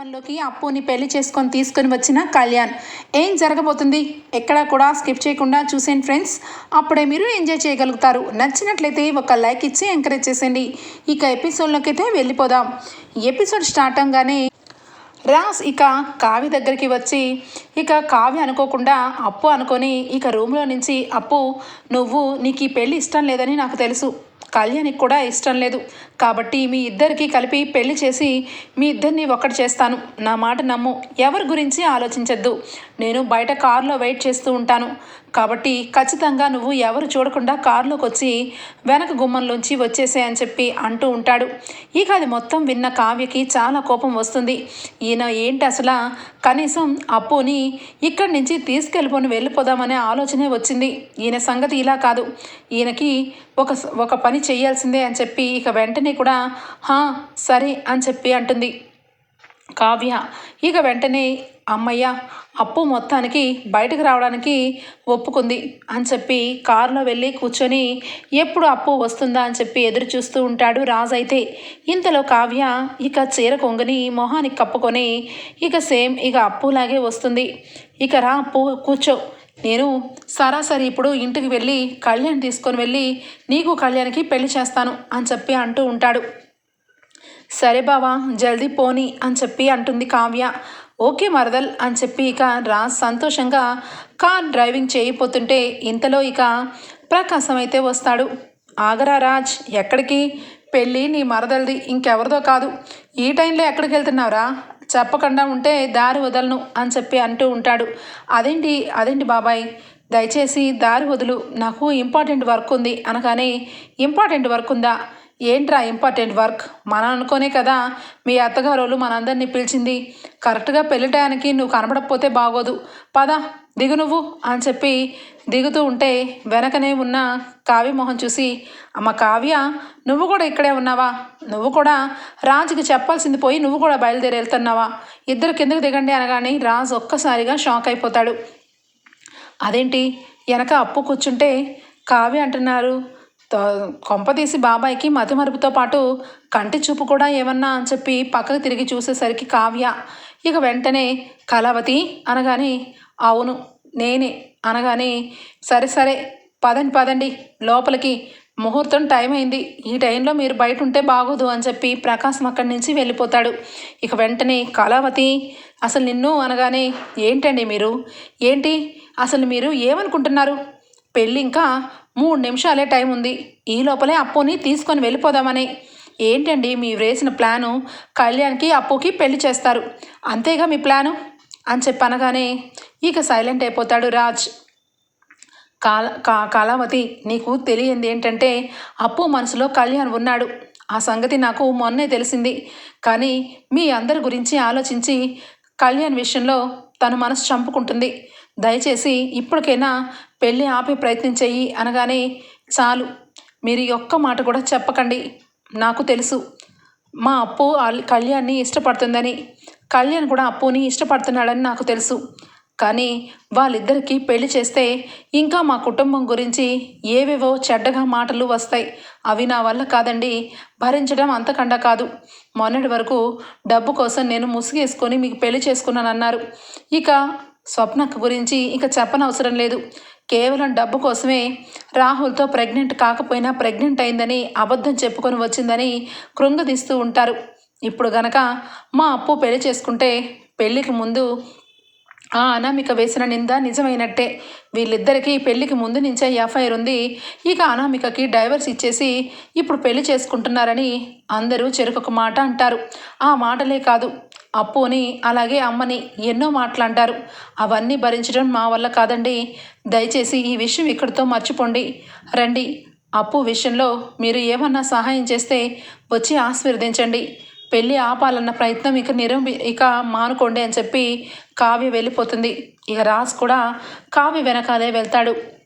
మండపంలోకి అప్పుని పెళ్ళి చేసుకొని తీసుకొని వచ్చిన కళ్యాణ్. ఏం జరగబోతుంది? ఎక్కడా కూడా స్కిప్ చేయకుండా చూసేయండి ఫ్రెండ్స్. అప్పుడే మీరు ఎంజాయ్ చేయగలుగుతారు. నచ్చినట్లయితే ఒక లైక్ ఇచ్చి ఎంకరేజ్ చేసేయండి. ఇక ఎపిసోడ్లోకి అయితే వెళ్ళిపోదాం. ఎపిసోడ్ స్టార్ట్ అవగానే రాస్ ఇక కావి దగ్గరికి వచ్చి ఇక కావి అనుకోకుండా అప్పు అనుకొని ఇక రూమ్లో నుంచి అప్పు నువ్వు నీకు ఈ పెళ్ళి ఇష్టం లేదని నాకు తెలుసు. కళ్యాణ్కి కూడా ఇష్టం లేదు. కాబట్టి మీ ఇద్దరికి కలిపి పెళ్ళి చేసి మీ ఇద్దరిని ఒక్కటి చేస్తాను. నా మాట నమ్ము. ఎవరి గురించి ఆలోచించద్దు. నేను బయట కారులో వెయిట్ చేస్తూ ఉంటాను. కాబట్టి ఖచ్చితంగా నువ్వు ఎవరు చూడకుండా కారులోకి వచ్చి వెనక గుమ్మంలోంచి వచ్చేసే అని చెప్పి అంటూ ఉంటాడు. ఇక అది మొత్తం విన్న కావ్యకి చాలా కోపం వస్తుంది. ఈయన ఏంటి అసలు? కనీసం అప్పుని ఇక్కడి నుంచి తీసుకెళ్ళిపోని వెళ్ళిపోదామనే ఆలోచనే వచ్చింది. ఈయన సంగతి ఇలా కాదు. ఈయనకి ఒక ఒక పని చేయాల్సిందే అని చెప్పి ఇక వెంటనే కూడా హా సరే అని చెప్పి అంటుంది. కావ్య ఇక వెంటనే అమ్మయ్య అప్పు మొత్తానికి బయటకు రావడానికి ఒప్పుకుంది అని చెప్పి కారులో వెళ్ళి కూర్చొని ఎప్పుడు అప్పు వస్తుందా అని చెప్పి ఎదురు చూస్తూ ఉంటాడు రాజు అయితే. ఇంతలో కావ్య ఇక చీర కొంగని మొహానికి కప్పుకొని ఇక సేమ్ ఇక అప్పులాగే వస్తుంది. ఇక రా అప్పు కూర్చో. నేను సరాసరి ఇప్పుడు ఇంటికి వెళ్ళి కళ్యాణ్ తీసుకొని వెళ్ళి నీకు కళ్యాణ్కి పెళ్ళి చేస్తాను అని చెప్పి అంటూ ఉంటాడు. సరే బావా జల్దీ పోని అని చెప్పి అంటుంది కావ్య. ఓకే మరదల్ అని చెప్పి ఇక రాజ్ సంతోషంగా కార్ డ్రైవింగ్ చేయబోతుంటే ఇంతలో ఇక ప్రకాశం అయితే వస్తాడు. ఆగరా రాజ్ ఎక్కడికి? పెళ్ళి నీ మరదలది ఇంకెవరిదో కాదు. ఈ టైంలో ఎక్కడికి వెళ్తున్నావురా? చెప్పకుండా ఉంటే దారి వదలను అని చెప్పి అంటూ ఉంటాడు. అదేంటి? అదేంటి బాబాయ్? దయచేసి దారి వదులు. నాకు ఇంపార్టెంట్ వర్క్ ఉంది అనగానే ఇంపార్టెంట్ వర్క్ ఉందా? ఏంట్రా ఇంపార్టెంట్ వర్క్? మనం అనుకోనే కదా మీ అత్తగారోళ్ళు మనందరినీ పిలిచింది. కరెక్ట్గా పెళ్ళి టయానికి నువ్వు కనబడకపోతే బాగోదు. పద దిగు నువ్వు అని చెప్పి దిగుతూ ఉంటే వెనకనే ఉన్న కావ్య మొహం చూసి అమ్మ కావ్య నువ్వు కూడా ఇక్కడే ఉన్నావా? నువ్వు కూడా రాజుకి చెప్పాల్సింది పోయి నువ్వు కూడా బయలుదేరి వెళ్తున్నావా? ఇద్దరు కిందకు దిగండి అనగానే రాజు ఒక్కసారిగా షాక్ అయిపోతాడు. అదేంటి? వెనక అప్పు కూర్చుంటే కావ్య అంటున్నారు కొంపదీసి బాబాయ్కి మతిమరుపుతో పాటు కంటి చూపు కూడా ఏమన్నా అని చెప్పి పక్కకు తిరిగి చూసేసరికి కావ్య ఇక వెంటనే కళావతి అనగానే అవును నేనే అనగానే సరే సరే పదండి పదండి లోపలికి ముహూర్తం టైం అయింది ఈ టైంలో మీరు బయట ఉంటే బాగోదు అని చెప్పి ప్రకాశం అక్కడి నుంచి వెళ్ళిపోతాడు. ఇక వెంటనే కళావతి అసలు నిన్ను అనగానే ఏంటండి మీరు? ఏంటి? అసలు మీరు ఏమనుకుంటున్నారు? పెళ్ళి ఇంకా మూడు నిమిషాలే టైం ఉంది. ఈ లోపలే అప్పుని తీసుకొని వెళ్ళిపోదామని. ఏంటండి మీరు వేసిన ప్లాను? కళ్యాణ్కి అప్పుకి పెళ్ళి చేస్తారు. అంతేగా మీ ప్లాను? అని చెప్పి అనగానే ఇక సైలెంట్ అయిపోతాడు రాజ్. కాల కా కళావతి నీకు తెలియంది ఏంటంటే అప్పు మనసులో కళ్యాణ్ ఉన్నాడు. ఆ సంగతి నాకు మొన్నే తెలిసింది. కానీ మీ అందరి గురించి ఆలోచించి కళ్యాణ్ విషయంలో తను మనసు చంపుకుంటుంది. దయచేసి ఇప్పటికైనా పెళ్ళి ఆపే ప్రయత్నం చెయ్యి అనగానే చాలు. మీరు ఈ ఒక్క మాట కూడా చెప్పకండి. నాకు తెలుసు. మా అప్పు కళ్యాణ్ని ఇష్టపడుతుందని. కళ్యాణ్ కూడా అప్పుని ఇష్టపడుతున్నాడని నాకు తెలుసు. కానీ వాళ్ళిద్దరికీ పెళ్ళి చేస్తే ఇంకా మా కుటుంబం గురించి ఏవేవో చెడ్డగా మాటలు వస్తాయి. అవి నా వల్ల కాదండి. భరించడం అంతకండా కాదు. మొన్నటి వరకు డబ్బు కోసం నేను ముసుగేసుకొని మీకు పెళ్ళి చేసుకున్నానన్నారు. ఇక స్వప్న గురించి ఇక చెప్పనవసరం లేదు. కేవలం డబ్బు కోసమే రాహుల్తో ప్రెగ్నెంట్ కాకపోయినా ప్రెగ్నెంట్ అయిందని అబద్ధం చెప్పుకొని వచ్చిందని కృంగదీస్తూ ఉంటారు. ఇప్పుడు గనక మా అప్పు పెళ్ళి చేసుకుంటే పెళ్ళికి ముందు ఆ అనామిక వేసిన నింద నిజమైనట్టే. వీళ్ళిద్దరికీ పెళ్ళికి ముందు నుంచే ఎఫ్ఐఆర్ ఉంది. ఇక అనామికకి డైవర్స్ ఇచ్చేసి ఇప్పుడు పెళ్ళి చేసుకుంటున్నారని అందరూ చెరుకొక మాట అంటారు. ఆ మాటలే కాదు అప్పుని అలాగే అమ్మని ఎన్నో మాటలంటారు. అవన్నీ భరించడం మా వల్ల కాదండి. దయచేసి ఈ విషయం ఇక్కడితో మర్చిపోండి. రండి అప్పు విషయంలో మీరు ఏమన్నా సహాయం చేస్తే వచ్చి ఆశీర్వదించండి. పెళ్ళి ఆపాలన్న ప్రయత్నం ఇక నిరూపి ఇక మానుకోండి అని చెప్పి కావ్య వెళ్ళిపోతుంది. ఇక రాజ్ కూడా కావ్య వెనకాలే వెళ్తాడు.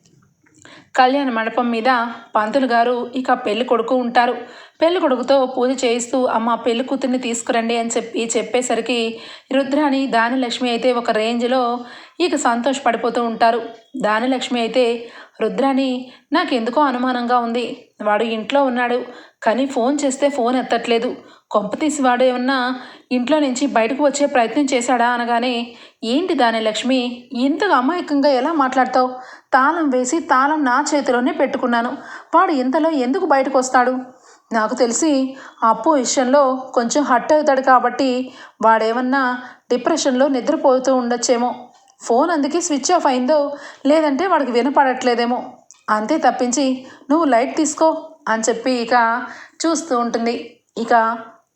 కళ్యాణ మండపం మీద పంతులు గారు ఇక పెళ్ళి కొడుకు ఉంటారు. పెళ్ళి కొడుకుతో పూజ చేయిస్తూ అమ్మ పెళ్ళి కూతుర్ని తీసుకురండి అని చెప్పి చెప్పేసరికి రుద్రాని దానిలక్ష్మి అయితే ఒక రేంజ్లో ఇక సంతోషపడిపోతూ ఉంటారు. దానిలక్ష్మి అయితే రుద్రాని నాకెందుకో అనుమానంగా ఉంది. వాడు ఇంట్లో ఉన్నాడు. కానీ ఫోన్ చేస్తే ఫోన్ ఎత్తట్లేదు. కొంపతీసి వాడు ఏమన్నా ఇంట్లో నుంచి బయటకు వచ్చే ప్రయత్నం చేశాడా అనగానే ఏంటి దాని లక్ష్మి? ఇంతగా అమాయకంగా ఎలా మాట్లాడతావు? తాళం వేసి తాళం నా చేతిలోనే పెట్టుకున్నాను. వాడు ఇంతలో ఎందుకు బయటకు వస్తాడు నాకు తెలిసి అప్పు విషయంలో కొంచెం హట్ అవుతాడు కాబట్టి వాడేమన్నా డిప్రెషన్లో నిద్రపోతూ ఉండొచ్చేమో. ఫోన్ అందుకే స్విచ్ ఆఫ్ అయిందో లేదంటే వాడికి వినపడట్లేదేమో. అంతే తప్పించి నువ్వు లైట్ తీసుకో అని చెప్పి ఇక చూస్తూ ఉంటుంది. ఇక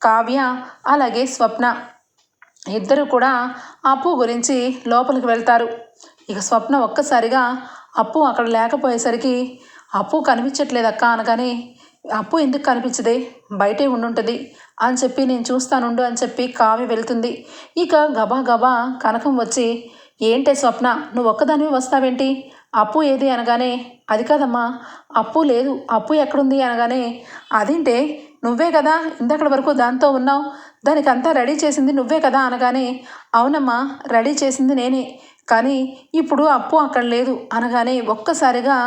కావ్య అలాగే స్వప్న ఇద్దరు కూడా అప్పు గురించి లోపలికి వెళ్తారు. ఇక స్వప్న ఒక్కసారిగా అప్పు అక్కడ లేకపోయేసరికి అప్పు కనిపించట్లేదక్క అనగానే అప్పు ఎందుకు కనిపించదే? బయటే ఉండుంటుంది. అని చెప్పి నేను చూస్తానుండు అని చెప్పి కావ్య వెళ్తుంది. ఇక గబా గబా కనకం వచ్చి ఏంటే స్వప్న నువ్వు ఒక్కదానివి వస్తావేంటి? అప్పు ఏది? అనగానే అది కాదమ్మా అప్పు లేదు. అప్పు ఎక్కడుంది? అనగానే అదేంటే నువ్వే కదా ఇందక్కడి వరకు దాంతో ఉన్నావు. దానికి అంతా రెడీ చేసింది నువ్వే కదా అనగానే అవునమ్మా రెడీ చేసింది నేనే. కానీ ఇప్పుడు అప్పు అక్కడ లేదు అనగానే ఒక్కసారిగా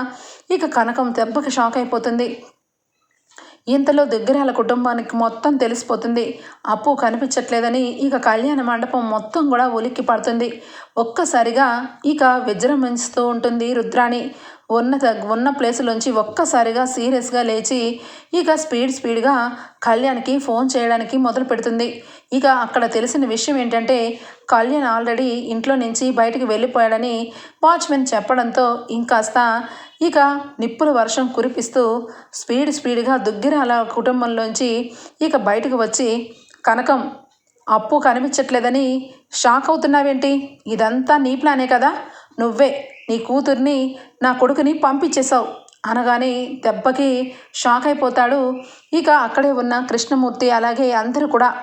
ఇక కనకం దెబ్బకి షాక్ అయిపోతుంది. ఇంతలో దగ్గరాల కుటుంబానికి మొత్తం తెలిసిపోతుంది. అప్పు కనిపించట్లేదని ఇక కళ్యాణ మండపం మొత్తం కూడా ఉలిక్కి పడుతుంది ఒక్కసారిగా ఇక విజృంభిస్తూ ఉంటుంది రుద్రాణి. ఉన్న ఉన్న ప్లేస్లోంచి ఒక్కసారిగా సీరియస్గా లేచి ఇక స్పీడ్ స్పీడ్గా కళ్యాణ్కి ఫోన్ చేయడానికి మొదలు పెడుతుంది. ఇక అక్కడ తెలిసిన విషయం ఏంటంటే కళ్యాణ్ ఆల్రెడీ ఇంట్లో నుంచి బయటికి వెళ్ళిపోయాడని వాచ్మెన్ చెప్పడంతో ఇంకాస్త ఇక నిప్పుల వర్షం కురిపిస్తూ స్పీడ్ స్పీడ్గా దుగ్గిరాల కుటుంబంలోంచి ఇక బయటకు వచ్చి కనకం అప్పు కనిపించట్లేదని షాక్ అవుతున్నావేంటి? ఇదంతా నీ ప్లానే కదా? నువ్వే నీ కూతుర్ని నా కొడుకుని పంపించేశావు. అనగానే దెబ్బకి షాక్ అయిపోతాడు. ఇక అక్కడే ఉన్న కృష్ణమూర్తి అలాగే అందరూ కూడా.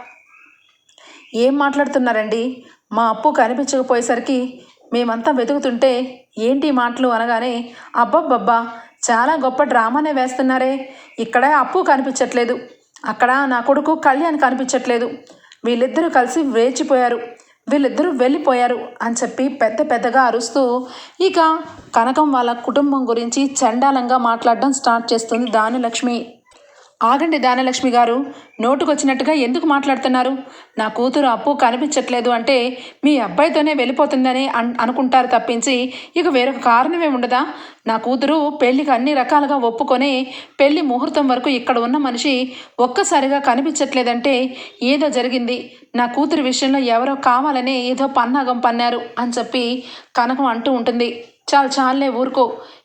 ఏం మాట్లాడుతున్నారండి? మా అప్పు కనిపించకపోయేసరికి మేమంతా వెతుకుతుంటే ఏంటి మాటలు అనగానే అబ్బబ్బబ్బా చాలా గొప్ప డ్రామానే వేస్తున్నారే. ఇక్కడ అప్పు కనిపించట్లేదు. అక్కడ నా కొడుకు కళ్యాణ్ కనిపించట్లేదు. వీళ్ళిద్దరూ కలిసి వేచిపోయారు. వీళ్ళిద్దరూ వెళ్ళిపోయారు అని చెప్పి పెద్ద పెద్దగా అరుస్తూ ఇక కనకం వాళ్ళ కుటుంబం గురించి చండాలంగా మాట్లాడడం స్టార్ట్ చేస్తుంది దానిలక్ష్మి ఆగండి దానలక్ష్మి గారు నోటుకొచ్చినట్టుగా ఎందుకు మాట్లాడుతున్నారు? నా కూతురు అప్పు కనిపించట్లేదు అంటే మీ అబ్బాయితోనే వెళ్ళిపోతుందని అన్ అనుకుంటారు తప్పించి ఇక వేరొక కారణమే ఉండదా? నా కూతురు పెళ్ళికి అన్ని రకాలుగా ఒప్పుకొని పెళ్ళి ముహూర్తం వరకు ఇక్కడ ఉన్న మనిషి ఒక్కసారిగా కనిపించట్లేదంటే ఏదో జరిగింది. నా కూతురు విషయంలో ఎవరో కావాలని ఏదో పన్నాగం పన్నారు అని చెప్పి కనకం అంటూ ఉంటుంది. చాలు చాలే ఊరుకో.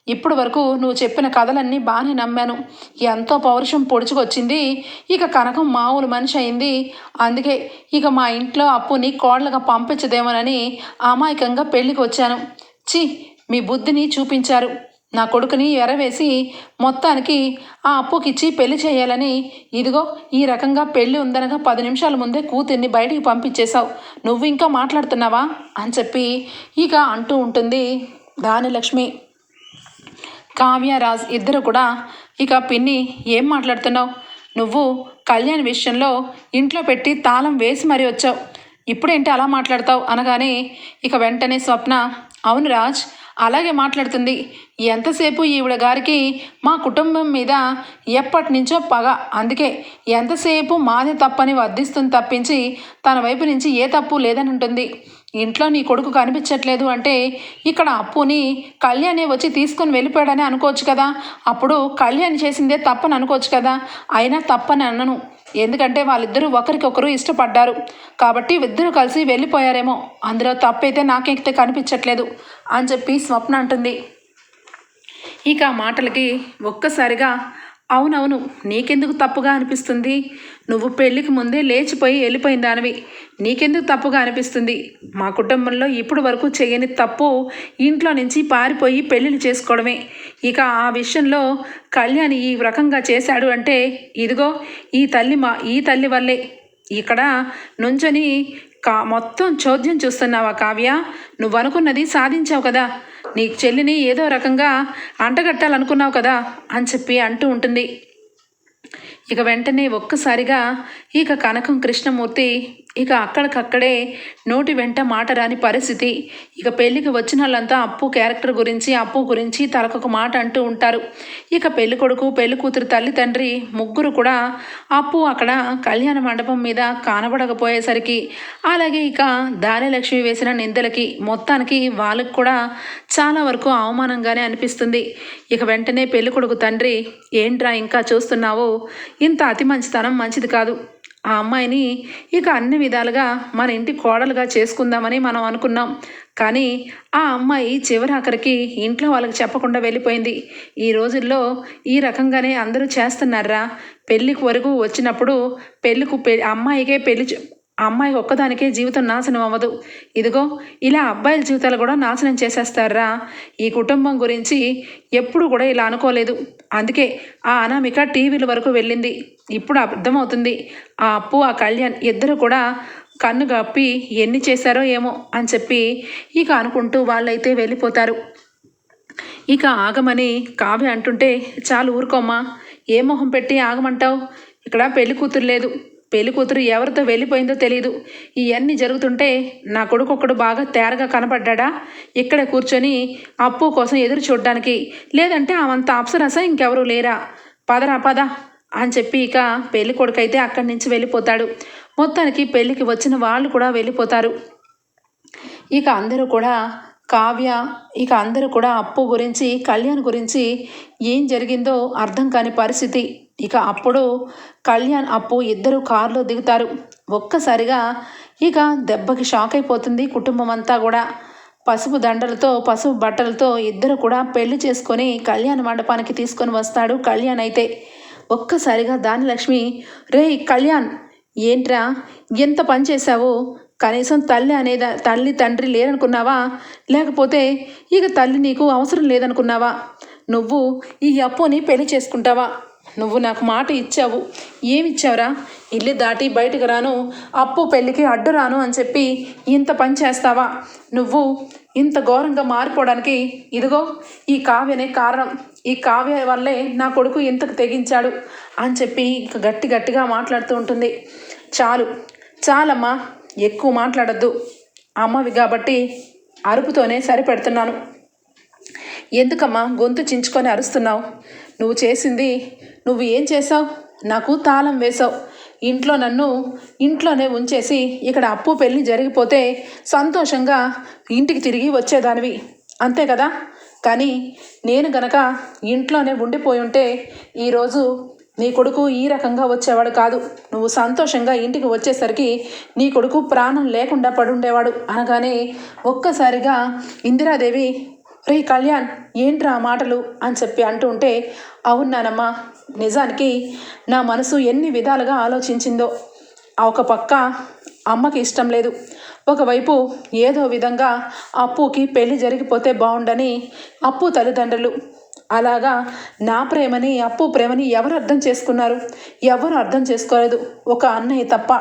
ఇప్పుడు వరకు నువ్వు చెప్పిన కథలన్నీ బాగానే నమ్మాను. ఎంతో పౌరుషం పొడుచుకొచ్చింది. ఇక కనకం మామూలు మనిషి అయింది. అందుకే ఇక మా ఇంట్లో అప్పుని కోడలుగా పంపించదేమోనని అమాయకంగా పెళ్ళికి వచ్చాను. చి మీ బుద్ధిని చూపించారు. నా కొడుకుని ఎరవేసి మొత్తానికి ఆ అప్పుకిచ్చి పెళ్ళి చేయాలని ఇదిగో ఈ రకంగా పెళ్ళి ఉందనగా పది నిమిషాల ముందే కూతుర్ని బయటికి పంపించేశావు. నువ్వు ఇంకా మాట్లాడుతున్నావా? అని చెప్పి ఇక అంటూ ఉంటుంది దానిలక్ష్మి కావ్యరాజ్ ఇద్దరు కూడా ఇక పిన్ని ఏం మాట్లాడుతున్నావు? నువ్వు కళ్యాణ్ విషయంలో ఇంట్లో పెట్టి తాళం వేసి మరీ వచ్చావు. ఇప్పుడేంటి అలా మాట్లాడతావు? అనగానే ఇక వెంటనే స్వప్న అవును రాజ్ అలాగే మాట్లాడుతుంది. ఎంతసేపు ఈవిడ గారికి మా కుటుంబం మీద ఎప్పటి నుంచో పగ. అందుకే ఎంతసేపు మాది తప్పని వర్ధిస్తుంది తప్పించి తన వైపు నుంచి ఏ తప్పు లేదని ఉంటుంది. ఇంట్లో నీ కొడుకు కనిపించట్లేదు అంటే ఇక్కడ అప్పుని కళ్యాణే వచ్చి తీసుకొని వెళ్ళిపోయాడని అనుకోవచ్చు కదా. అప్పుడు కళ్యాణ్ చేసిందే తప్పని అనుకోవచ్చు కదా. అయినా తప్పని అన్నను ఎందుకంటే వాళ్ళిద్దరూ ఒకరికొకరు ఇష్టపడ్డారు. కాబట్టి ఇద్దరు కలిసి వెళ్ళిపోయారేమో. అందులో తప్పైతే నాకైతే కనిపించట్లేదు అని చెప్పి స్వప్న అంటుంది. ఇక మాటలకి ఒక్కసారిగా అవునవును నీకెందుకు తప్పుగా అనిపిస్తుంది? నువ్వు పెళ్ళికి ముందే లేచిపోయి వెళ్ళిపోయిన దానివి. నీకెందుకు తప్పుగా అనిపిస్తుంది? మా కుటుంబంలో ఇప్పుడు వరకు చేయని తప్పు ఇంట్లో నుంచి పారిపోయి పెళ్ళిళ్ళు చేసుకోవడమే. ఇక ఆ విషయంలో కళ్యాణ్ ఈ రకంగా చేశాడు అంటే ఇదిగో ఈ తల్లి మా ఈ తల్లి వల్లే. ఇక్కడ నుంచొని కా మొత్తం చోద్యం చూస్తున్నావా కావ్య? నువ్వు అనుకున్నది సాధించావు కదా. నీ చెల్లిని ఏదో రకంగా అంటగట్టాలనుకున్నావు కదా అని చెప్పి అంటూ ఉంటుంది. ఇక వెంటనే ఒక్కసారిగా ఇక కనకం కృష్ణమూర్తి ఇక అక్కడికక్కడే నోటి వెంట మాట రాని పరిస్థితి. ఇక పెళ్ళికి వచ్చిన వాళ్ళంతా అప్పు క్యారెక్టర్ గురించి అప్పు గురించి తలకొక మాట అంటూ ఉంటారు. ఇక పెళ్ళి కొడుకు పెళ్ళి కూతురు తల్లి తండ్రి ముగ్గురు కూడా అప్పు అక్కడ కళ్యాణ మండపం మీద కానబడకపోయేసరికి అలాగే ఇక దానిలక్ష్మి వేసిన నిందలకి మొత్తానికి వాళ్ళకి కూడా చాలా వరకు అవమానంగానే అనిపిస్తుంది. ఇక వెంటనే పెళ్ళి కొడుకు తండ్రి ఏంట్రా ఇంకా చూస్తున్నావు? ఇంత అతి మంచితనం మంచిది కాదు. ఆ అమ్మాయిని ఇక అన్ని విధాలుగా మన ఇంటి కోడలుగా చేసుకుందామని మనం అనుకున్నాం. కానీ ఆ అమ్మాయి చివరి ఆఖరికి ఇంట్లో వాళ్ళకి చెప్పకుండా వెళ్ళిపోయింది. ఈ రోజుల్లో ఈ రకంగానే అందరూ చేస్తున్నారా? పెళ్ళికి వరకు వచ్చినప్పుడు పెళ్ళికు పె అమ్మాయికే పెళ్ళి అమ్మాయి ఒక్కదానికే జీవితం నాశనం అవ్వదు. ఇదిగో ఇలా అబ్బాయిల జీవితాలు కూడా నాశనం చేసేస్తారా? ఈ కుటుంబం గురించి ఎప్పుడు కూడా ఇలా అనుకోలేదు. అందుకే ఆ అనామిక టీవీల వరకు వెళ్ళింది. ఇప్పుడు అర్థమవుతుంది ఆ అప్పు ఆ కళ్యాణ్ ఇద్దరు కూడా కన్ను కప్పి ఎన్ని చేశారో ఏమో అని చెప్పి ఇక అనుకుంటూ వాళ్ళైతే వెళ్ళిపోతారు. ఇక ఆగమని కావ్య అంటుంటే చాలు ఊరుకోమ్మా ఏ మొహం పెట్టి ఆగమంటావు? ఇక్కడ పెళ్ళి కూతురు లేదు. పెళ్ళి కూతురు ఎవరితో వెళ్ళిపోయిందో తెలియదు ఇవన్నీ జరుగుతుంటే నా కొడుకు ఒకడు బాగా తేరగా కనపడ్డా ఇక్కడే కూర్చొని అప్పు కోసం ఎదురు చూడడానికి. లేదంటే అవంత అప్సరస ఇంకెవరూ లేరా? పదరా పద అని చెప్పి ఇక పెళ్ళి కొడుకైతే అక్కడి నుంచి వెళ్ళిపోతాడు. మొత్తానికి పెళ్ళికి వచ్చిన వాళ్ళు కూడా వెళ్ళిపోతారు. ఇక అందరూ కూడా కావ్య ఇక అందరూ కూడా అప్పు గురించి కళ్యాణ్ గురించి ఏం జరిగిందో అర్థం కాని పరిస్థితి. ఇక అప్పుడు కళ్యాణ్ అప్పు ఇద్దరు కారులో దిగుతారు. ఒక్కసారిగా ఇక దెబ్బకి షాక్ అయిపోతుంది కుటుంబం అంతా కూడా. పసుపు దండలతో పసుపు బట్టలతో ఇద్దరు కూడా పెళ్ళి చేసుకొని కళ్యాణ మండపానికి తీసుకొని వస్తాడు కళ్యాణ్ అయితే. ఒక్కసారిగా దానిలక్ష్మి రే కళ్యాణ్ ఏంట్రా? ఎంత పని చేశావు? కనీసం తల్లి అనేది తల్లి తండ్రి లేరనుకున్నావా? లేకపోతే ఇక తల్లి నీకు అవసరం లేదనుకున్నావా? నువ్వు ఈ అప్పుని పెళ్ళి చేసుకుంటావా? నువ్వు నాకు మాట ఇచ్చావు. ఏమిచ్చావురా? ఇల్లు దాటి బయటకు రాను. అప్పు పెళ్ళికి అడ్డు రాను అని చెప్పి ఇంత పని చేస్తావా? నువ్వు ఇంత ఘోరంగా మారిపోవడానికి ఇదిగో ఈ కావ్యనే కారణం. ఈ కావ్య వల్లే నా కొడుకు ఇంతకు తెగించాడు అని చెప్పి ఇంక గట్టి గట్టిగా మాట్లాడుతూ ఉంటుంది. చాలు చాలమ్మా ఎక్కువ మాట్లాడద్దు. అమ్మవి కాబట్టి అరుపుతోనే సరిపెడుతున్నాను. ఎందుకమ్మా గొంతు చించుకొని అరుస్తున్నావు? నువ్వు చేసింది నువ్వు ఏం చేసావు నాకు తాళం వేసావు ఇంట్లో నన్ను ఇంట్లోనే ఉంచేసి ఇక్కడ అప్పు పెళ్ళి జరిగిపోతే సంతోషంగా ఇంటికి తిరిగి వచ్చేదానివి. అంతే కదా? కానీ నేను గనక ఇంట్లోనే ఉండిపోయి ఉంటే ఈరోజు నీ కొడుకు ఈ రకంగా వచ్చేవాడు కాదు. నువ్వు సంతోషంగా ఇంటికి వచ్చేసరికి నీ కొడుకు ప్రాణం లేకుండా పడుండేవాడు అనగానే ఒక్కసారిగా ఇందిరాదేవి రే కళ్యాణ్ ఏంట్రా మాటలు? అని చెప్పి అంటూ ఉంటే అవునానమ్మా నిజానికి నా మనసు ఎన్ని విధాలుగా ఆలోచించిందో. ఒక పక్క అమ్మకి ఇష్టం లేదు. ఒకవైపు ఏదో విధంగా అప్పుకి పెళ్ళి జరిగిపోతే బాగుండని అప్పు తల్లిదండ్రులు. అలాగా నా ప్రేమని అప్పు ప్రేమని ఎవరు అర్థం చేసుకున్నారు? ఎవరు అర్థం చేసుకోలేదు. ఒక అన్నయ్య తప్ప.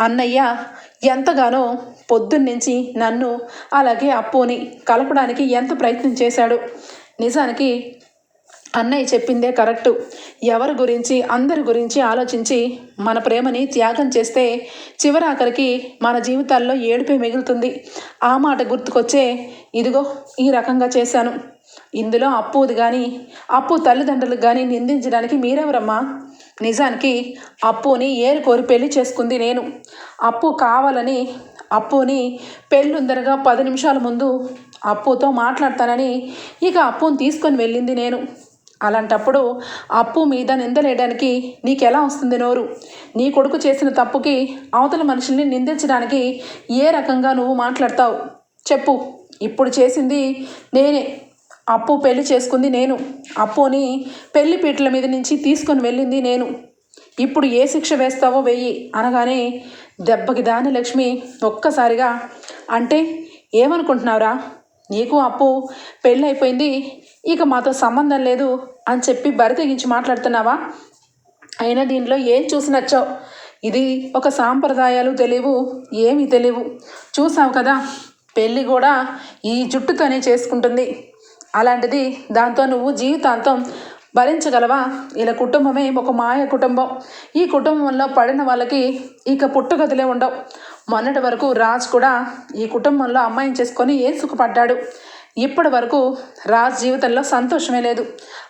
అన్నయ్య ఎంతగానో పొద్దున్నుంచి నన్ను అలాగే అప్పుని కలపడానికి ఎంత ప్రయత్నం చేశాడు? నిజానికి అన్నయ్య చెప్పిందే కరెక్టు. ఎవరి గురించి అందరి గురించి ఆలోచించి మన ప్రేమని త్యాగం చేస్తే చివరాఖరికి మన జీవితాల్లో ఏడుపే మిగులుతుంది. ఆ మాట గుర్తుకొచ్చే ఇదిగో ఈ రకంగా చేశాను. ఇందులో అప్పుది కానీ అప్పు తల్లిదండ్రులకు కానీ నిందించడానికి మీరెవరమ్మా? నిజానికి అప్పుని ఏరు కోరి పెళ్ళి చేసుకుంది నేను. అప్పు కావాలని అప్పుని పెళ్ళుందరగా పది నిమిషాల ముందు అప్పుతో మాట్లాడతానని ఇక అప్పుని తీసుకొని వెళ్ళింది నేను. అలాంటప్పుడు అప్పు మీద నిందలేయడానికి నీకెలా వస్తుంది నోరు? నీ కొడుకు చేసిన తప్పుకి అవతల మనుషుల్ని నిందించడానికి ఏ రకంగా నువ్వు మాట్లాడతావు? చెప్పు. ఇప్పుడు చేసింది నేనే. అప్పు పెళ్ళి చేసుకుంది నేను. అప్పుని పెళ్ళి పీటల మీద నుంచి తీసుకొని వెళ్ళింది నేను. ఇప్పుడు ఏ శిక్ష వేస్తావో వెయ్యి అనగానే దెబ్బకి దాని లక్ష్మి ఒక్కసారిగా అంటే ఏమనుకుంటున్నావురా? నీకు అప్పు పెళ్ళి అయిపోయింది ఇక మాతో సంబంధం లేదు అని చెప్పి బరితెగించి మాట్లాడుతున్నావా? అయినా దీనిలో ఏం చూసి నచ్చావు? ఇది ఒక సాంప్రదాయాలు తెలియవు ఏమీ తెలియవు. చూసావు కదా పెళ్ళి కూడా ఈ జుట్టుతోనే చేసుకుంటుంది. అలాంటిది దాంతో నువ్వు జీవితాంతం భరించగలవా? ఇలా కుటుంబమే ఒక మాయ కుటుంబం. ఈ కుటుంబంలో పడిన వాళ్ళకి ఇక పుట్టుగతులే ఉండవు. మొన్నటి వరకు రాజ్ కూడా ఈ కుటుంబంలో అమ్మాయిని చేసుకొని ఏ సుఖపడ్డాడు? ఇప్పటి వరకు రాజ్ జీవితంలో సంతోషమే లేదు.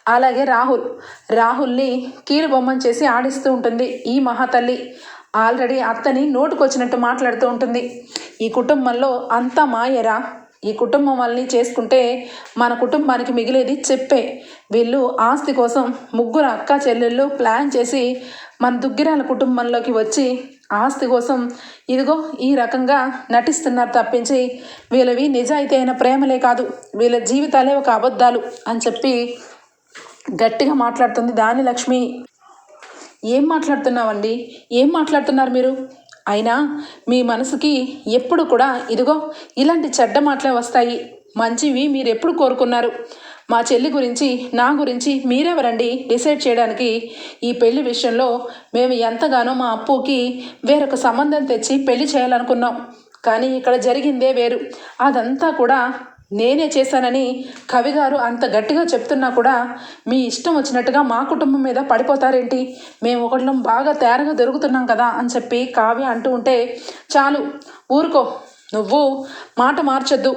అలాగే రాహుల్. రాహుల్ని కీలుబొమ్మని చేసి ఆడిస్తూ ఉంటుంది ఈ మహాతల్లి. ఆల్రెడీ అత్తని నోటుకొచ్చినట్టు మాట్లాడుతూ ఉంటుంది. ఈ కుటుంబంలో అంతా మాయరా? ఈ కుటుంబం వాళ్ళని చేసుకుంటే మన కుటుంబానికి మిగిలేది చెప్పే. వీళ్ళు ఆస్తి కోసం ముగ్గురు అక్క చెల్లెళ్ళు ప్లాన్ చేసి మన దుగ్గిరాల కుటుంబంలోకి వచ్చి ఆస్తి కోసం ఇదిగో ఈ రకంగా నటిస్తున్నారు తప్పించి వీళ్ళవి నిజాయితీ అయిన ప్రేమలే కాదు. వీళ్ళ జీవితాలే ఒక అబద్ధాలు అని చెప్పి గట్టిగా మాట్లాడుతుంది దాని లక్ష్మి. ఏం మాట్లాడుతున్నావండి? ఏం మాట్లాడుతున్నారు మీరు? అయినా మీ మనసుకి ఎప్పుడు కూడా ఇదిగో ఇలాంటి చెడ్డ మాటలే వస్తాయి. మంచివి మీరు ఎప్పుడు కోరుకున్నారు? మా చెల్లి గురించి నా గురించి మీరెవరండి డిసైడ్ చేయడానికి? ఈ పెళ్ళి విషయంలో మేము ఎంతగానో మా అప్పుకి వేరొక సంబంధం తెచ్చి పెళ్ళి చేయాలనుకున్నాం. కానీ ఇక్కడ జరిగిందే వేరు. అదంతా కూడా నేనే చేశానని కవిగారు అంత గట్టిగా చెప్తున్నా కూడా మీ ఇష్టం వచ్చినట్టుగా మా కుటుంబం మీద పడిపోతారేంటి? మేము ఒకళ్ళం బాగా తేరగా దొరుకుతున్నాం కదా అని చెప్పి కావ్య అంటూ ఉంటే చాలు ఊరుకో. నువ్వు మాట మార్చొద్దు.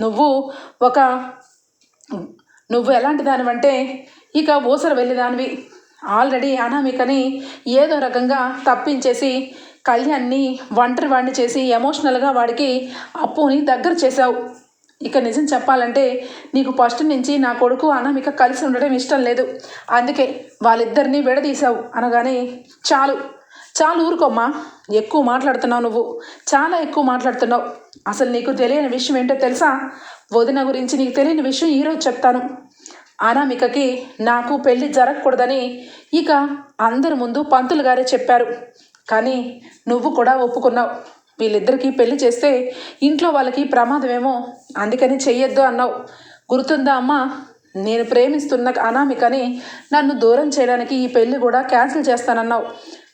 నువ్వు ఒక నువ్వు ఎలాంటి దానివంటే ఇక ఊసర వెళ్ళేదానివి. ఆల్రెడీ అనామికని ఏదో రకంగా తప్పించేసి కళ్యాణ్ని ఒంటరి వాడిని చేసి ఎమోషనల్గా వాడికి అప్పుని దగ్గర చేశావు. ఇక నిజం చెప్పాలంటే నీకు ఫస్ట్ నుంచి నా కొడుకు అనామిక కలిసి ఉండడం ఇష్టం లేదు. అందుకే వాళ్ళిద్దరినీ విడదీశావు అనగానే చాలు. చాలు ఊరుకోమ్మా. ఎక్కువ మాట్లాడుతున్నావు నువ్వు. చాలా ఎక్కువ మాట్లాడుతున్నావు. అసలు నీకు తెలియని విషయం ఏంటో తెలుసా? వదిన గురించి నీకు తెలియని విషయం ఈరోజు చెప్తాను. అనామికకి నాకు పెళ్ళి జరగకూడదని ఇక అందరి ముందు పంతులు గారే చెప్పారు. కానీ నువ్వు కూడా ఒప్పుకున్నావు. వీళ్ళిద్దరికీ పెళ్ళి చేస్తే ఇంట్లో వాళ్ళకి ప్రమాదమేమో. అందుకని చెయ్యొద్దు అన్నావు. గుర్తుందా అమ్మా? నేను ప్రేమిస్తున్న అనామికని నన్ను దూరం చేయడానికి ఈ పెళ్ళి కూడా క్యాన్సిల్ చేస్తానన్నావు.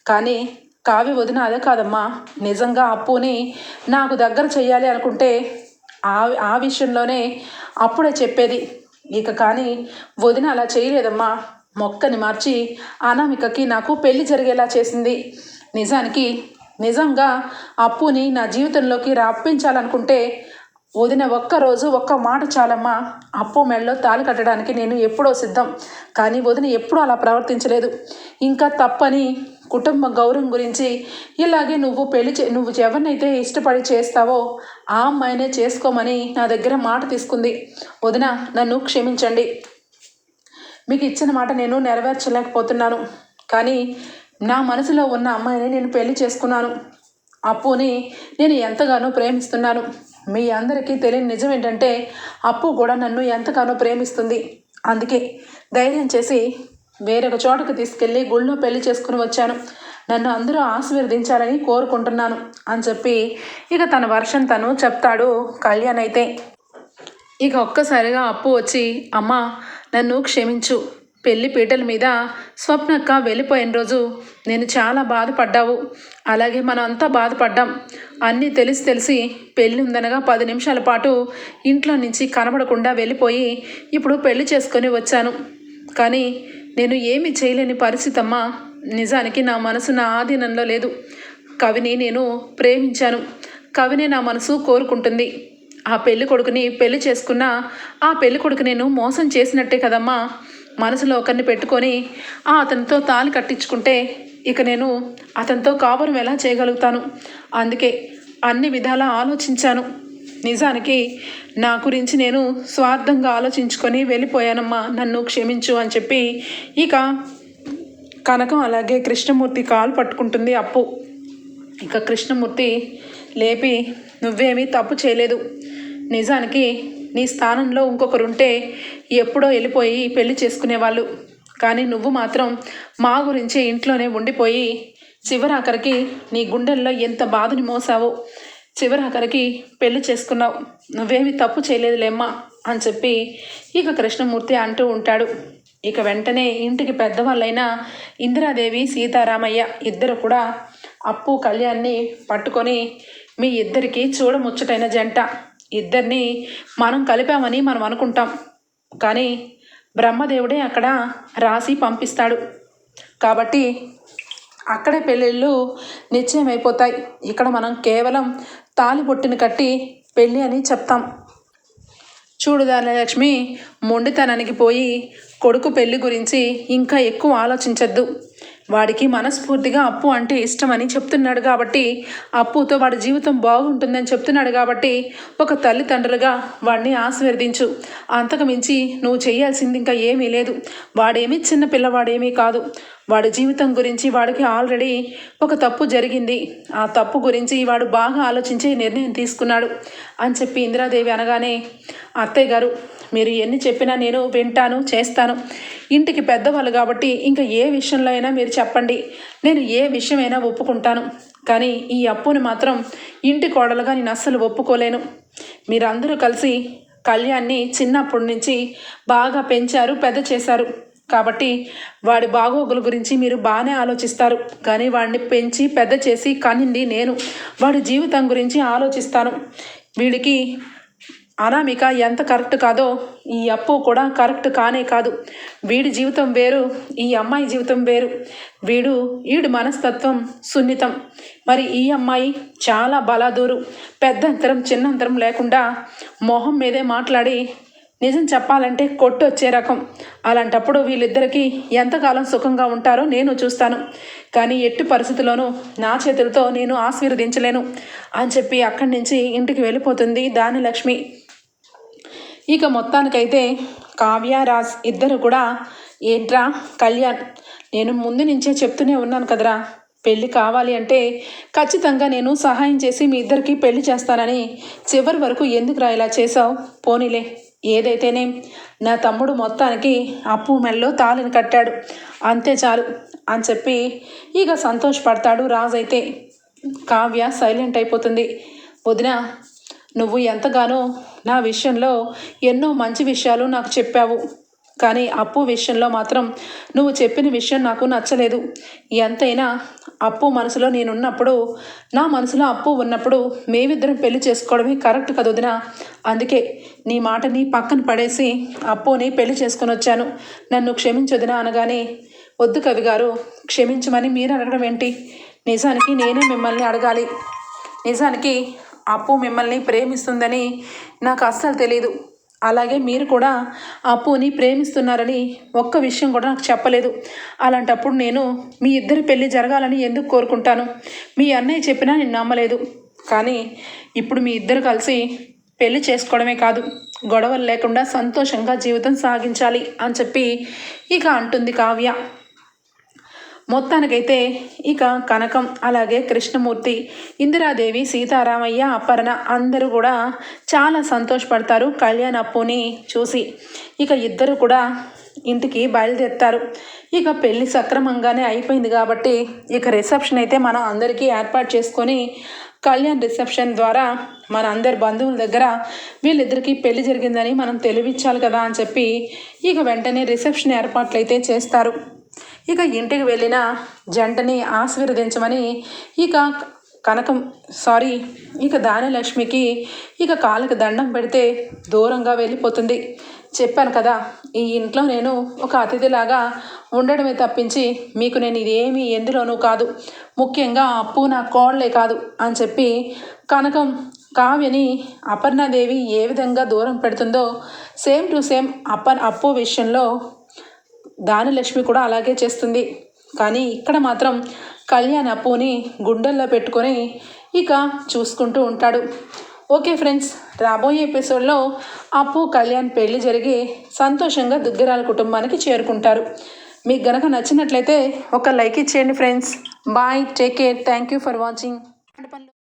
కానీ కావి వదిన అదే కాదమ్మా. నిజంగా అప్పుని నాకు దగ్గర చేయాలి అనుకుంటే ఆ ఆ విషయంలోనే అప్పుడే చెప్పేది. ఇక కానీ వదిన అలా చేయలేదమ్మా. మొక్కని మార్చి అనామికకి నాకు పెళ్ళి జరిగేలా చేసింది. నిజానికి నిజంగా అప్పుని నా జీవితంలోకి రప్పించాలనుకుంటే వదిన ఒక్కరోజు ఒక్క మాట చాలమ్మా. అప్పు మెడలో తాళి కట్టడానికి నేను ఎప్పుడో సిద్ధం. కానీ వదిన ఎప్పుడూ అలా ప్రవర్తించలేదు. ఇంకా తప్పని కుటుంబ గౌరవం గురించి ఇలాగే నువ్వు పెళ్ళి చే నువ్వు ఎవరినైతే ఇష్టపడి చేస్తావో ఆ అమ్మాయినే చేసుకోమని నా దగ్గర మాట తీసుకుంది. వదిన నన్ను క్షమించండి. మీకు ఇచ్చిన మాట నేను నెరవేర్చలేకపోతున్నాను. కానీ నా మనసులో ఉన్న అమ్మాయిని నేను పెళ్ళి చేసుకున్నాను. అప్పుని నేను ఎంతగానో ప్రేమిస్తున్నాను. మీ అందరికీ తెలియని నిజం ఏంటంటే అప్పు కూడా నన్ను ఎంతగానో ప్రేమిస్తుంది. అందుకే ధైర్యం చేసి వేరొక చోటకు తీసుకెళ్ళి గుళ్ళో పెళ్ళి చేసుకుని వచ్చాను. నన్ను అందరూ ఆశీర్వదించాలని కోరుకుంటున్నాను అని చెప్పి ఇక తన వర్షం తను చెప్తాడు కళ్యాణ్ అయితే. ఇక ఒక్కసారిగా అప్పు వచ్చి అమ్మ నన్ను క్షమించు. పెళ్ళి పీటల మీద స్వప్నక్క వెళ్ళిపోయిన రోజు నేను చాలా బాధపడ్డావు. అలాగే మనం అంతా బాధపడ్డాం. అన్నీ తెలిసి తెలిసి పెళ్ళి ఉందనగా పది నిమిషాల పాటు ఇంట్లో నుంచి కనబడకుండా వెళ్ళిపోయి ఇప్పుడు పెళ్ళి చేసుకొని వచ్చాను. కానీ నేను ఏమి చేయలేని పరిస్థితి అమ్మా నిజానికి నా మనసు నా ఆధీనంలో లేదు. కవిని నేను ప్రేమించాను. కవిని నా మనసు కోరుకుంటుంది. ఆ పెళ్ళి కొడుకుని పెళ్ళి చేసుకున్న ఆ పెళ్ళి కొడుకు నేను మోసం చేసినట్టే కదమ్మా. మనసులో ఒకరిని పెట్టుకొని ఆ అతనితో తాళి కట్టించుకుంటే ఇక నేను అతనితో కాపురం ఎలా చేయగలుగుతాను? అందుకే అన్ని విధాలా ఆలోచించాను. నిజానికి నా గురించి నేను స్వార్థంగా ఆలోచించుకొని వెళ్ళిపోయానమ్మా నన్ను క్షమించు అని చెప్పి ఇక కనకం అలాగే కృష్ణమూర్తి కాలు పట్టుకుంటుంది అప్పు. ఇక కృష్ణమూర్తి లేపి నువ్వేమీ తప్పు చేయలేదు. నిజానికి నీ స్థానంలో ఇంకొకరు ఉంటే ఎప్పుడో వెళ్ళిపోయి పెళ్ళి చేసుకునేవాళ్ళు. కానీ నువ్వు మాత్రం మా గురించి ఇంట్లోనే ఉండిపోయి చివరాఖరికి నీ గుండెల్లో ఎంత బాధని మోసావో చివరాఖరికి పెళ్ళి చేసుకున్నావు. నువ్వేమీ తప్పు చేయలేదులేమ్మా అని చెప్పి ఇక కృష్ణమూర్తి అంటూ ఉంటాడు. ఇక వెంటనే ఇంటికి పెద్దవాళ్ళైన ఇందిరాదేవి సీతారామయ్య ఇద్దరు కూడా అప్పు కళ్యాణ్ని పట్టుకొని మీ ఇద్దరికీ చూడముచ్చటైన జంట. ఇద్దరిని మనం కలిపామని మనం అనుకుంటాం. కానీ బ్రహ్మదేవుడే అక్కడ రాసి పంపిస్తాడు. కాబట్టి అక్కడే పెళ్ళిళ్ళు నిశ్చయమైపోతాయి. ఇక్కడ మనం కేవలం తాలి బొట్టుని కట్టి పెళ్ళి అని చెప్తాం. చూడు ధనలక్ష్మి మొండితనానికి పోయి కొడుకు పెళ్ళి గురించి ఇంకా ఎక్కువ ఆలోచించద్దు. వాడికి మనస్ఫూర్తిగా అప్పు అంటే ఇష్టమని చెప్తున్నాడు కాబట్టి అప్పుతో వాడి జీవితం బాగుంటుందని చెప్తున్నాడు కాబట్టి ఒక తల్లిదండ్రులుగా వాడిని ఆశీర్వదించు అంతకు మించి నువ్వు చేయాల్సింది ఇంకా ఏమీ లేదు. వాడేమీ చిన్న పిల్లవాడేమీ కాదు. వాడి జీవితం గురించి వాడికి ఆల్రెడీ ఒక తప్పు జరిగింది. ఆ తప్పు గురించి వాడు బాగా ఆలోచించి నిర్ణయం తీసుకున్నాడు అని చెప్పి ఇందిరాదేవి అనగానే అత్తయ్య గారు మీరు ఎన్ని చెప్పినా నేను వింటాను చేస్తాను. ఇంటికి పెద్దవాళ్ళు కాబట్టి ఇంకా ఏ విషయంలో అయినా మీరు చెప్పండి. నేను ఏ విషయమైనా ఒప్పుకుంటాను. కానీ ఈ అప్పుని మాత్రం ఇంటి కోడలుగా నేను అస్సలు ఒప్పుకోలేను. మీరందరూ కలిసి కళ్యాణ్ని చిన్నప్పటి నుంచి బాగా పెంచారు పెద్ద చేశారు. కాబట్టి వాడి బాగోగుల గురించి మీరు బాగానే ఆలోచిస్తారు. కానీ వాడిని పెంచి పెద్ద చేసి కనింది నేను. వాడి జీవితం గురించి ఆలోచిస్తాను. వీడికి అనామిక ఎంత కరెక్ట్ కాదో ఈ అప్పు కూడా కరెక్ట్ కానే కాదు. వీడి జీవితం వేరు ఈ అమ్మాయి జీవితం వేరు. వీడు వీడి మనస్తత్వం సున్నితం. మరి ఈ అమ్మాయి చాలా బలాదూరు పెద్దంతరం చిన్నంతరం లేకుండా మొహం మీదే మాట్లాడి నిజం చెప్పాలంటే కొట్టొచ్చే రకం. అలాంటప్పుడు వీళ్ళిద్దరికీ ఎంతకాలం సుఖంగా ఉంటారో నేను చూస్తాను. కానీ ఎట్టి పరిస్థితుల్లోనూ నా చేతులతో నేను ఆశీర్వదించలేను అని చెప్పి అక్కడి నుంచి ఇంటికి వెళ్ళిపోతుంది దాని లక్ష్మి ఇక మొత్తానికైతే కావ్య రాజ్ ఇద్దరు కూడా ఏంట్రా కళ్యాణ్? నేను ముందు నుంచే చెప్తూనే ఉన్నాను కదరా. పెళ్ళి కావాలి అంటే ఖచ్చితంగా నేను సహాయం చేసి మీ ఇద్దరికి పెళ్ళి చేస్తానని చివరి వరకు ఎందుకురా ఇలా చేసావు పోనీలే ఏదైతేనే. నా తమ్ముడు మొత్తానికి అప్పు మెల్లో తాళిని కట్టాడు. అంతే చాలు అని చెప్పి ఇక సంతోషపడతాడు రాజైతే. కావ్య సైలెంట్ అయిపోతుంది. వదిన నువ్వు ఎంతగానో నా విషయంలో ఎన్నో మంచి విషయాలు నాకు చెప్పావు. కానీ అప్పు విషయంలో మాత్రం నువ్వు చెప్పిన విషయం నాకు నచ్చలేదు. ఎంతైనా అప్పు మనసులో నేనున్నప్పుడు నా మనసులో అప్పు ఉన్నప్పుడు మేమిద్దరం పెళ్ళి చేసుకోవడమే కరెక్ట్ కదా అందుకే నీ మాటని పక్కన పడేసి అప్పుని పెళ్ళి చేసుకొని వచ్చాను. నన్ను క్షమించొదినా అనగానే వద్దు కవి గారు క్షమించమని మీరు అడగడం ఏంటి? నిజానికి నేనే మిమ్మల్ని అడగాలి. నిజానికి అప్పు మిమ్మల్ని ప్రేమిస్తుందని నాకు అస్సలు తెలియదు అలాగే మీరు కూడా అప్పుని ప్రేమిస్తున్నారని ఒక్క విషయం కూడా నాకు చెప్పలేదు. అలాంటప్పుడు నేను మీ ఇద్దరి పెళ్ళి జరగాలని ఎందుకు కోరుకుంటాను? మీ అన్నయ్య చెప్పినా నేను నమ్మలేదు. కానీ ఇప్పుడు మీ ఇద్దరు కలిసి పెళ్ళి చేసుకోవడమే కాదు గొడవలు లేకుండా సంతోషంగా జీవితం సాగించాలి అని చెప్పి ఇక అంటుంది కావ్య. మొత్తానికైతే ఇక కనకం అలాగే కృష్ణమూర్తి ఇందిరాదేవి సీతారామయ్య అపర్ణ అందరూ కూడా చాలా సంతోషపడతారు. కళ్యాణ్ అప్పుని చూసి ఇక ఇద్దరు కూడా ఇంటికి బయలుదేరుతారు. ఇక పెళ్ళి సక్రమంగానే అయిపోయింది కాబట్టి ఇక రిసెప్షన్ అయితే మనం అందరికీ ఏర్పాటు చేసుకొని కళ్యాణ్ రిసెప్షన్ ద్వారా మన అందరి బంధువుల దగ్గర వీళ్ళిద్దరికీ పెళ్ళి జరిగిందని మనం తెలివిచ్చాలి కదా అని చెప్పి ఇక వెంటనే రిసెప్షన్ ఏర్పాట్లు అయితే చేస్తారు. ఇక ఇంటికి వెళ్ళిన జంటని ఆశీర్వదించమని ఇక కనకం సారీ ఇక దానలక్ష్మికి ఇక కాళ్ళకి దండం పెడితే దూరంగా వెళ్ళిపోతుంది. చెప్పాను కదా ఈ ఇంట్లో నేను ఒక అతిథిలాగా ఉండడమే తప్పించి మీకు నేను ఇదేమీ ఎందులోనూ కాదు. ముఖ్యంగా అప్పు నా కోడలే కాదు అని చెప్పి కనకం కావ్యని అపర్ణాదేవి ఏ విధంగా దూరం పెడుతుందో సేమ్ టు సేమ్ అప్ప అప్పు విషయంలో దానిలక్ష్మి కూడా అలాగే చేస్తుంది. కానీ ఇక్కడ మాత్రం కళ్యాణ్ అప్పుని గుండెల్లో పెట్టుకొని ఇక చూసుకుంటూ ఉంటాడు. ఓకే ఫ్రెండ్స్ రాబోయే ఎపిసోడ్లో అప్పు కళ్యాణ్ పెళ్ళి జరిగి సంతోషంగా దుగ్గిరాల కుటుంబానికి చేరుకుంటారు. మీకు గనక నచ్చినట్లయితే ఒక లైక్ ఇచ్చేయండి friends. Bye take care thank you for watching.